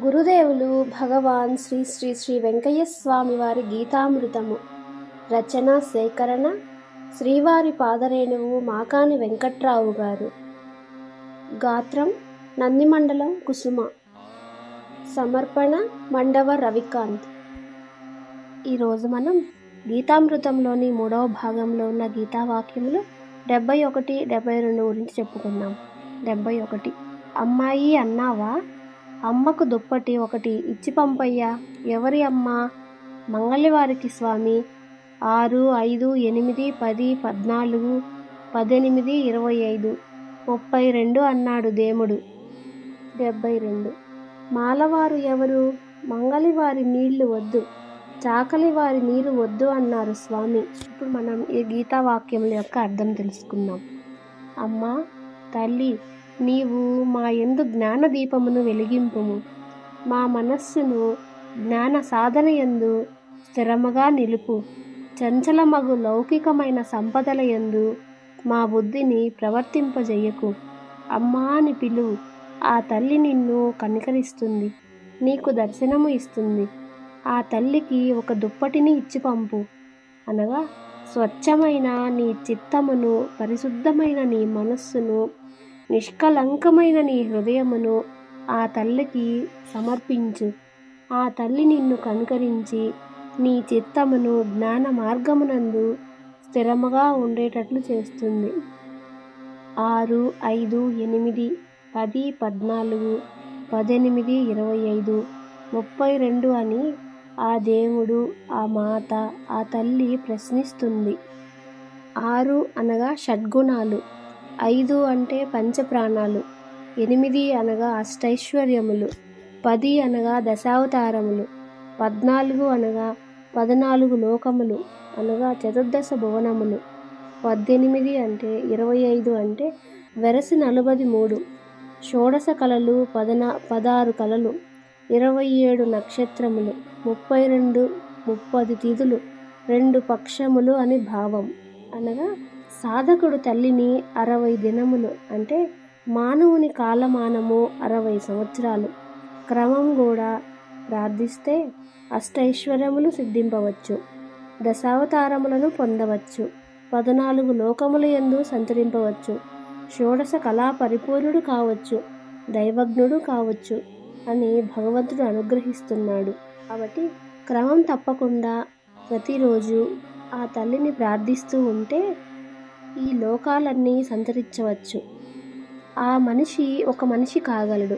గురుదేవులు భగవాన్ శ్రీ శ్రీ శ్రీ వెంకయ్య స్వామి వారి గీతామృతము. రచన సేకరణ శ్రీవారి పాదరేణువు మాకాని వెంకట్రావు గారు. గాత్రం నందిమండలం కుసుమ. సమర్పణ మండవ రవికాంత్. ఈరోజు మనం గీతామృతంలోని మూడవ భాగంలో ఉన్న గీతావాక్యములు డెబ్బై ఒకటి డెబ్బై రెండు గురించి చెప్పుకుందాం. డెబ్బై ఒకటి. అమ్మాయి అన్నావా? అమ్మకు దుప్పటి ఒకటి ఇచ్చి పంపయ్యా. ఎవరి అమ్మ? మంగళవారికి స్వామి. ఆరు ఐదు ఎనిమిది పది పద్నాలుగు పద్దెనిమిది ఇరవై ఐదు. ముప్పై రెండు అన్నాడు దేముడు. డెబ్బై రెండు. మాలవారు ఎవరు? మంగళవారి నీళ్ళు వద్దు. చాకలి వారి నీరు వద్దు అన్నారు స్వామి. ఇప్పుడు మనం ఈ గీతా వాక్యముల యొక్క అర్థం తెలుసుకుందాం. అమ్మ తల్లి నీవు మా ఎందు జ్ఞాన దీపమును వెలిగింపుము. మా మనస్సును జ్ఞాన సాధన యందు స్థిరముగా నిలుపు. చంచలమగు లౌకికమైన సంపదల యందు మా బుద్ధిని ప్రవర్తింపజేయకు. అమ్మా అని పిలువు. ఆ తల్లి నిన్ను కనికరిస్తుంది. నీకు దర్శనము ఇస్తుంది. ఆ తల్లికి ఒక దుప్పటిని ఇచ్చి పంపు. అనగా స్వచ్ఛమైన నీ చిత్తమును పరిశుద్ధమైన నీ మనస్సును నిష్కలంకమైన నీ హృదయమును ఆ తల్లికి సమర్పించు. ఆ తల్లి నిన్ను కనుకరించి నీ చిత్తమును జ్ఞాన మార్గమునందు స్థిరముగా ఉండేటట్లు చేస్తుంది. ఆరు ఐదు ఎనిమిది పది పద్నాలుగు పద్దెనిమిది ఇరవై ఐదు ముప్పై రెండు అని ఆ దేవుడు ఆ మాత ఆ తల్లి ప్రశ్నిస్తుంది. ఆరు అనగా షడ్గుణాలు. ఐదు అంటే పంచప్రాణాలు ఎనిమిది అనగా అష్టైశ్వర్యములు పది అనగా దశావతారములు పద్నాలుగు అనగా పద్నాలుగు లోకములు అనగా చతుర్దశ భువనములు పద్దెనిమిది అంటే ఇరవై ఐదు అంటే వెరసి నలభై మూడు షోడశ కళలు పదనా పదహారు కళలు ఇరవై ఏడు నక్షత్రములు ముప్పై రెండు ముప్పది తిథులు రెండు పక్షములు అని భావం అనగా సాధకుడు తల్లిని అరవై దినములు అంటే మానవుని కాలమానము అరవై సంవత్సరాలు. క్రమం కూడా ప్రార్థిస్తే అష్టైశ్వర్యములు సిద్ధింపవచ్చు. దశావతారములను పొందవచ్చు. పద్నాలుగు లోకముల ఎందు సంచరింపవచ్చు. షోడశ కళా పరిపూర్ణుడు కావచ్చు. దైవజ్ఞుడు కావచ్చు అని భగవంతుడు అనుగ్రహిస్తున్నాడు. కాబట్టి క్రమం తప్పకుండా ప్రతిరోజు ఆ తల్లిని ప్రార్థిస్తూ ఉంటే ఈ లోకాలన్నీ సంచరించవచ్చు. ఆ మనిషి ఒక మనిషి కాగలడు.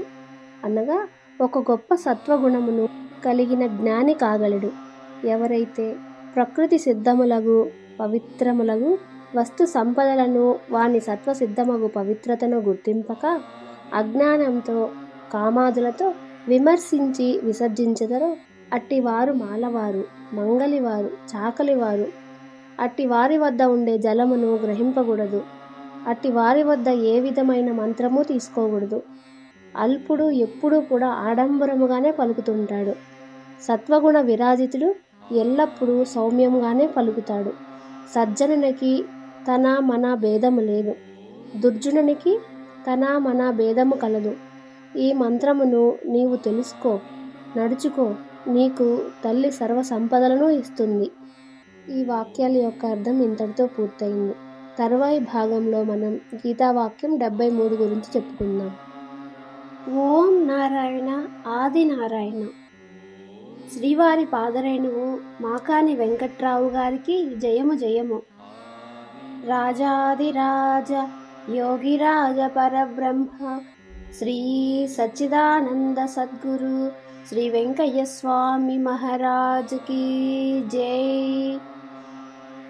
అనగా ఒక గొప్ప సత్వగుణమును కలిగిన జ్ఞాని కాగలడు. ఎవరైతే ప్రకృతి సిద్ధములగు పవిత్రములగు వస్తు సంపదలను వాని సత్వసిద్ధమగు పవిత్రతను గుర్తింపక అజ్ఞానంతో కామాదులతో విమర్శించి విసర్జించదరో అట్టివారు మాలవారు మంగలివారు చాకలివారు అట్టి వారి వద్ద ఉండే జలమును గ్రహింపకూడదు. అట్టి వారి వద్ద ఏ విధమైన మంత్రము తీసుకోకూడదు. అల్పుడు ఎప్పుడూ కూడా ఆడంబరముగానే పలుకుతుంటాడు. సత్వగుణ విరాజితుడు ఎల్లప్పుడూ సౌమ్యంగానే పలుకుతాడు. సజ్జనునికి తన మన భేదము లేదు. దుర్జునునికి తన మన భేదము కలదు. ఈ మంత్రమును నీవు తెలుసుకో నడుచుకో. నీకు తల్లి సర్వ సంపదలను ఇస్తుంది. ఈ వాక్యాల యొక్క అర్థం ఇంతటితో పూర్తయింది. తర్వాయి భాగంలో మనం గీతావాక్యం డెబ్బై మూడు గురించి చెప్పుకుందాం. ఓం నారాయణ ఆది నారాయణ. శ్రీవారి పాదరేణువు మాకాని వెంకట్రావు గారికి జయము జయము. రాజాదిరాజ యోగిరాజ పరబ్రహ్మ. శ్రీ సచ్చిదానంద సద్గురు శ్రీ వెంకయ్య స్వామి మహారాజుకి జై.